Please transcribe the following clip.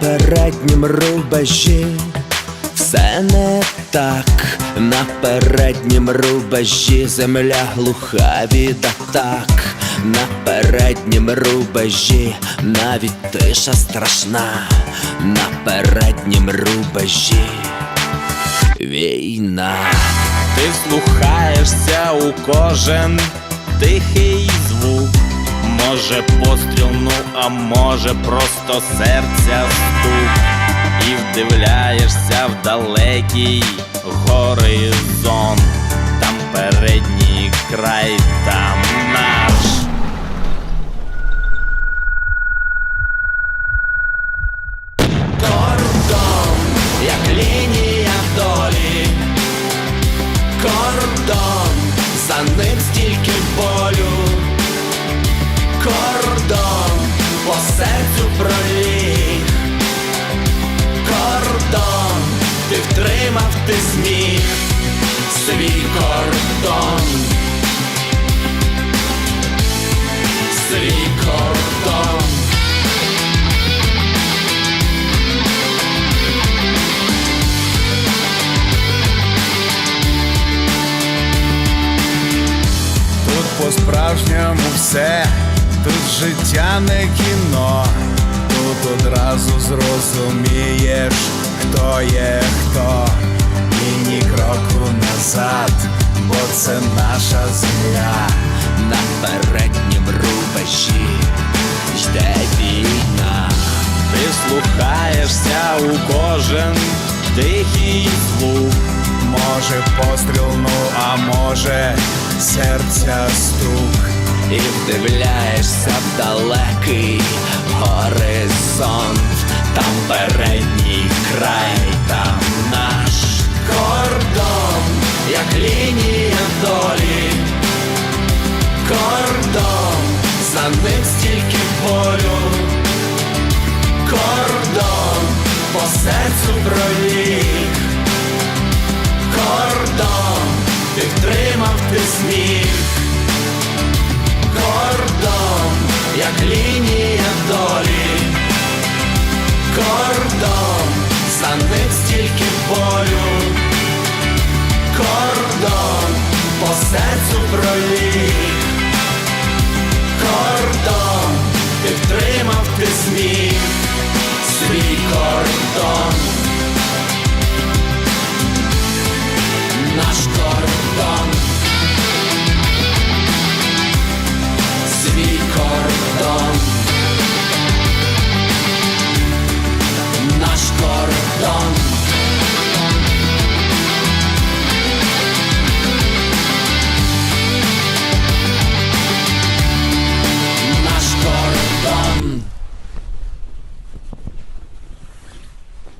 переднім рубежі. Все не так на переднім рубежі, земля глуха від атак, на переднім рубежі, навіть тиша страшна, на переднім рубежі. Війна. Ти вслухаєшся у кожен тихий звук. Може постріл, ну а може просто серця стук. І вдивляєшся в далекий горизонт. Там передній край, там наш. Кордон, як лінія долі, кордон, за ним стільки болю, кордон, свій кордон, свій кордон. Тут по-справжньому все, тут життя не кіно, тут одразу зрозумієш, хто є хто, кожен тихий звук. Може постріл, ну а може серця стук. і вдивляєшся в далекий горизонт, там передній край, там наш кордон, як лінія долі, кордон, за ним стільки болю, серцю пролік кордон підтримав ти сміх, кордон, як лінія долі, кордон, за ним стільки болю, кордон по серцю пролік